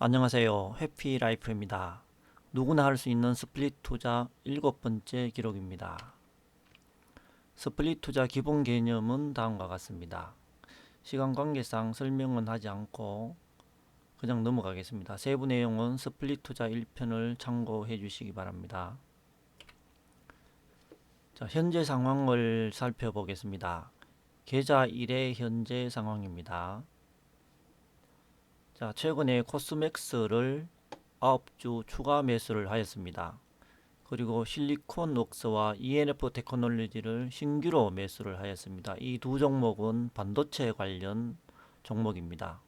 안녕하세요. 해피라이프입니다. 누구나 할 수 있는 스플릿 투자 일곱 번째 기록입니다. 스플릿 투자 기본 개념은 다음과 같습니다. 시간 관계상 설명은 하지 않고 그냥 넘어가겠습니다. 세부 내용은 스플릿 투자 1편을 참고해 주시기 바랍니다. 자, 현재 상황을 살펴보겠습니다. 계좌 1의 현재 상황입니다. 자, 최근에 코스맥스를 9주 추가 매수를 하였습니다. 그리고 실리콘웍스와 ENF 테크놀로지를 신규로 매수를 하였습니다. 이 두 종목은 반도체 관련 종목입니다.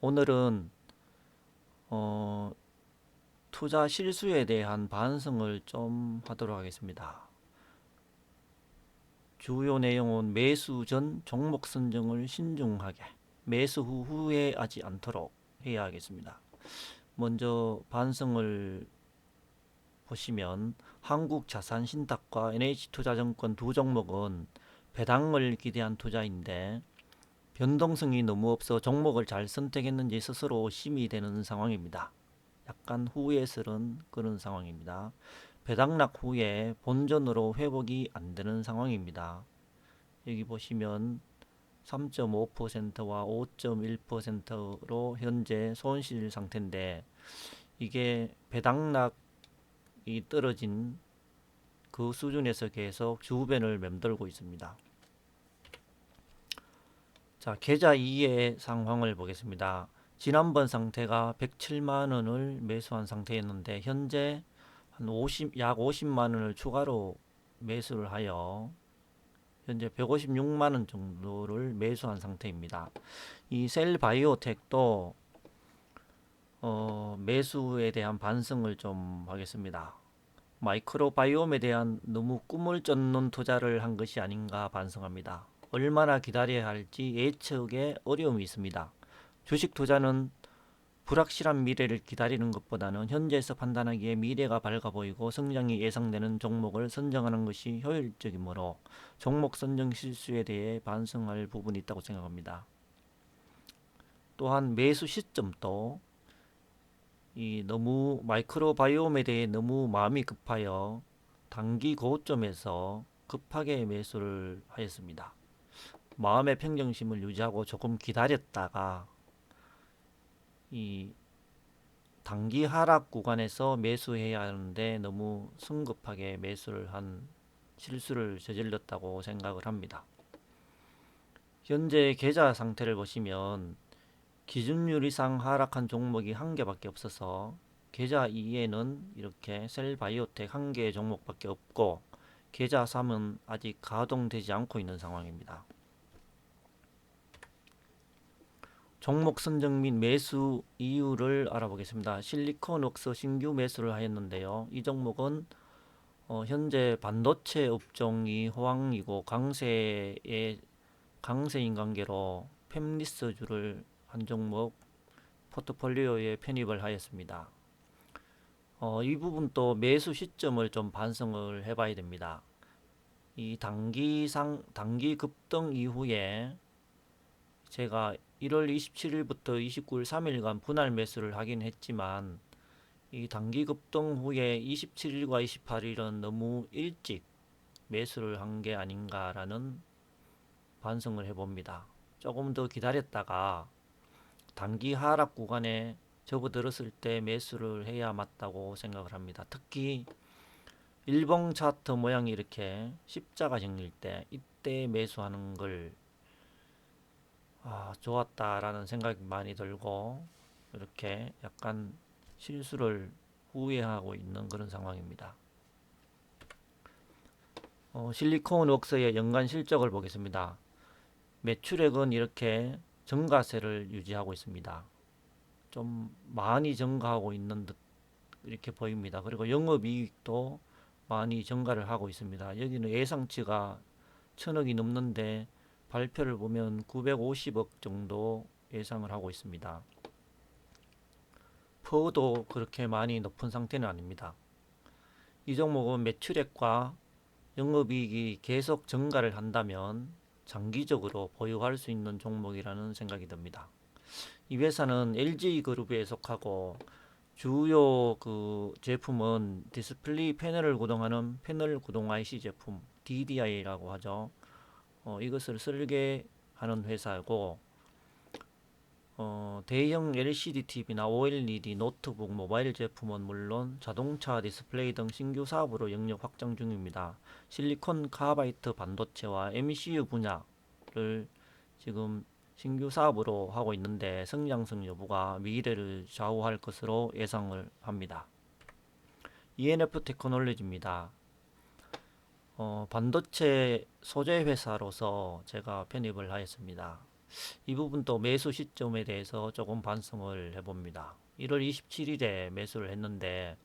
오늘은 어, 투자 실수에 대한 반성을 좀 하도록 하겠습니다. 주요 내용은 매수 전 종목 선정을 신중하게 매수 후 후회하지 않도록 해야 하겠습니다. 먼저 반성을 보시면 한국자산신탁과 NH투자증권 두 종목은 배당을 기대한 투자인데 변동성이 너무 없어 종목을 잘 선택했는지 스스로 심이 되는 상황입니다. 약간 후회스러운 그런 상황입니다. 배당락 후에 본전으로 회복이 안 되는 상황입니다. 여기 보시면 3.5%와 5.1%로 현재 손실 상태인데 이게 배당락이 떨어진 그 수준에서 계속 주변을 맴돌고 있습니다. 자, 계좌 2의 상황을 보겠습니다. 지난번 상태가 107만 원을 매수한 상태였는데 현재 한 50, 약 50만 원을 추가로 매수를 하여 현재 156만 원 정도를 매수한 상태입니다. 이 셀바이오텍도 어, 매수에 대한 반성을 좀 하겠습니다. 마이크로바이옴에 대한 너무 꿈을 쫓는 투자를 한 것이 아닌가 반성합니다. 얼마나 기다려야 할지 예측에 어려움이 있습니다. 주식 투자는 불확실한 미래를 기다리는 것보다는 현재에서 판단하기에 미래가 밝아 보이고 성장이 예상되는 종목을 선정하는 것이 효율적이므로 종목 선정 실수에 대해 반성할 부분이 있다고 생각합니다. 또한 매수 시점도 이 너무 마이크로바이옴에 대해 너무 마음이 급하여 단기 고점에서 급하게 매수를 하였습니다. 마음의 평정심을 유지하고 조금 기다렸다가 이 단기 하락 구간에서 매수해야 하는데 너무 성급하게 매수를 한 실수를 저질렀다고 생각을 합니다. 현재 계좌 상태를 보시면 기준율 이상 하락한 종목이 한 개밖에 없어서 계좌 2에는 이렇게 셀바이오텍 한 개의 종목밖에 없고 계좌 3은 아직 가동되지 않고 있는 상황입니다. 종목 선정 및 매수 이유를 알아보겠습니다. 실리콘웍스 신규 매수를 하였는데요. 이 종목은 어, 현재 반도체 업종이 호황이고 강세의 강세인 관계로 팹리스주를 한 종목 포트폴리오에 편입을 하였습니다. 어, 이 부분도 매수 시점을 좀 반성을 해봐야 됩니다. 이 단기상 단기 급등 이후에 제가 1월 27일부터 29일 3일간 분할 매수를 하긴 했지만 이 단기 급등 후에 27일과 28일은 너무 일찍 매수를 한 게 아닌가라는 반성을 해봅니다. 조금 더 기다렸다가 단기 하락 구간에 접어들었을 때 매수를 해야 맞다고 생각을 합니다. 특히 일봉 차트 모양이 이렇게 십자가 정릴 때 이때 매수하는 걸 아, 좋았다라는 생각이 많이 들고 이렇게 약간 실수를 후회하고 있는 그런 상황입니다. 어, 실리콘 웍스의 연간 실적을 보겠습니다. 매출액은 이렇게 증가세를 유지하고 있습니다. 좀 많이 증가하고 있는 듯 이렇게 보입니다. 그리고 영업이익도 많이 증가를 하고 있습니다. 여기는 예상치가 천억이 넘는데 발표를 보면 950억 정도 예상을 하고 있습니다. 퍼도 그렇게 많이 높은 상태는 아닙니다. 이 종목은 매출액과 영업이익이 계속 증가를 한다면 장기적으로 보유할 수 있는 종목이라는 생각이 듭니다. 이 회사는 LG 그룹에 속하고 주요 그 제품은 디스플레이 패널을 구동하는 패널 구동 IC 제품 DDI라고 하죠. 어, 이것을 설계 하는 회사고 어, 대형 LCD TV나 OLED 노트북 모바일 제품은 물론 자동차 디스플레이 등 신규 사업으로 영역 확장 중입니다. 실리콘 카바이트 반도체와 MCU 분야를 지금 신규 사업으로 하고 있는데 성장성 여부가 미래를 좌우할 것으로 예상을 합니다. ENF 테크놀로지입니다. 어, 반도체 소재 회사로서 제가 편입을 하였습니다. 이 부분도 매수 시점에 대해서 조금 반성을 해봅니다. 1월 27일에 매수를 했는데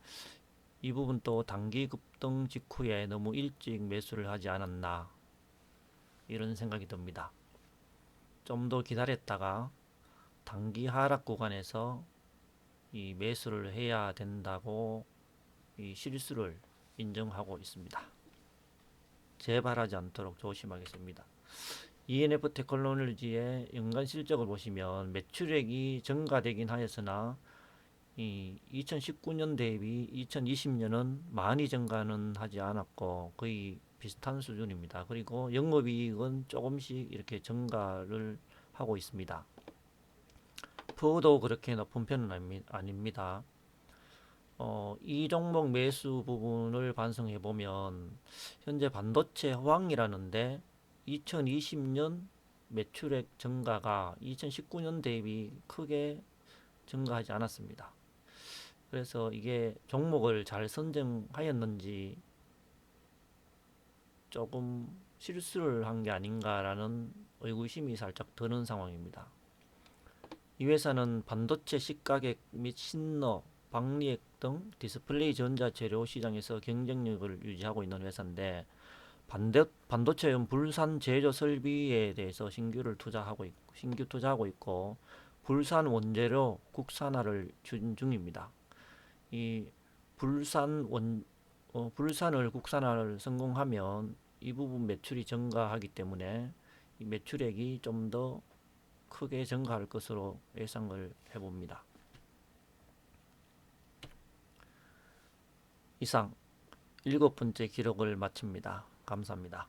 이 부분도 단기 급등 직후에 너무 일찍 매수를 하지 않았나 이런 생각이 듭니다. 좀 더 기다렸다가 단기 하락 구간에서 이 매수를 해야 된다고 이 실수를 인정하고 있습니다. 재발하지 않도록 조심하겠습니다. ENF 테크놀로지의 연간 실적을 보시면 매출액이 증가되긴 하였으나 이 2019년 대비 2020년은 많이 증가는 하지 않았고 거의 비슷한 수준입니다. 그리고 영업이익은 조금씩 이렇게 증가를 하고 있습니다. 프도 그렇게 높은 편은 아닙니다. 어, 이 종목 매수 부분을 반성해 보면 현재 반도체 호황이라는데 2020년 매출액 증가가 2019년 대비 크게 증가하지 않았습니다. 그래서 이게 종목을 잘 선정하였는지 조금 실수를 한 게 아닌가라는 의구심이 살짝 드는 상황입니다. 이 회사는 반도체 시가격 및 신너, 박리액 등 디스플레이 전자재료 시장에서 경쟁력을 유지하고 있는 회사인데 반도, 반도체용 불산 제조 설비에 대해서 신규를 투자하고 있, 신규 투자하고 있고 불산 원재료 국산화를 추진 중입니다. 이 불산 원 어, 불산을 국산화를 성공하면 이 부분 매출이 증가하기 때문에 이 매출액이 좀 더 크게 증가할 것으로 예상을 해봅니다. 이상 일곱 번째 기록을 마칩니다. 감사합니다.